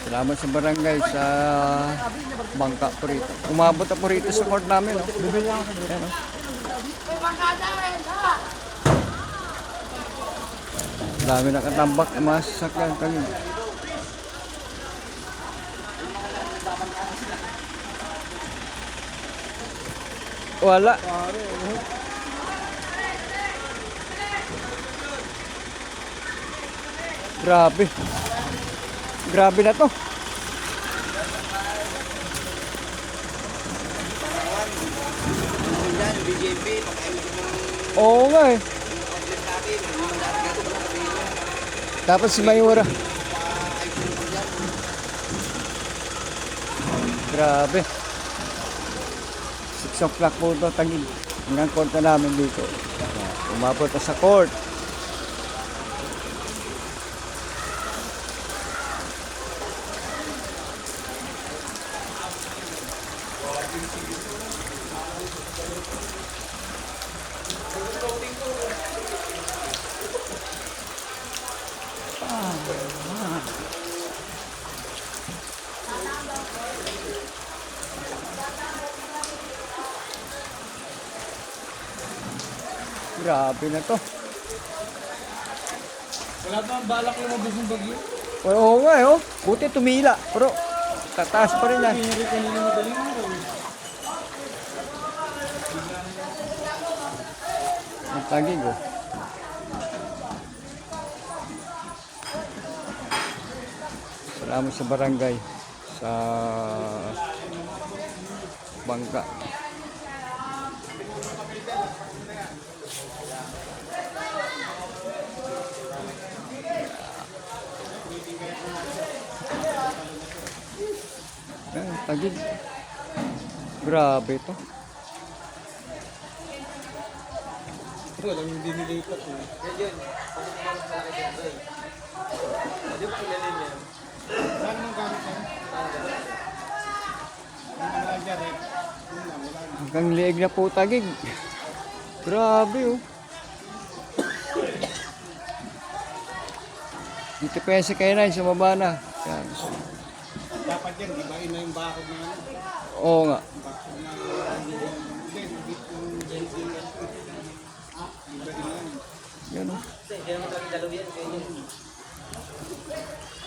Salamat sa barangay sa bangka po rito. Umabot na po rito sa court namin. Oh. Ayan, oh. Dami nakatambak ng mga sasakyan kanina. Wala. Grabe. Grabe na to. Oo nga eh. Tapos si Mayura. Grabe. 6 o'clock po ito, tagig. Hanggang court na namin dito. Umabot sa court. Grabe na to. Wala pa ang balak lumabas ng bagyo. Oo nga eh, oh. Buti tumila. Pero, tataas pa rin yan. Pinari kanina madaling araw. Tagig, oh. Salamat sa barangay sa bangka. Tagig. Grabe to. Pero alam yung dinilipat eh. Saan mong gamit yan? Ang mga jaret. Yun lang, wala na. Hanggang liig na po tagig. Grabe oh. Dito pa yan si Kainay, sumaba na. Yan. Dapat yan, di ba? Ina yung bakod na ano. Oo nga. Bakod na hindi, hindi yung benzin yan. Iba din yan. Yan oh.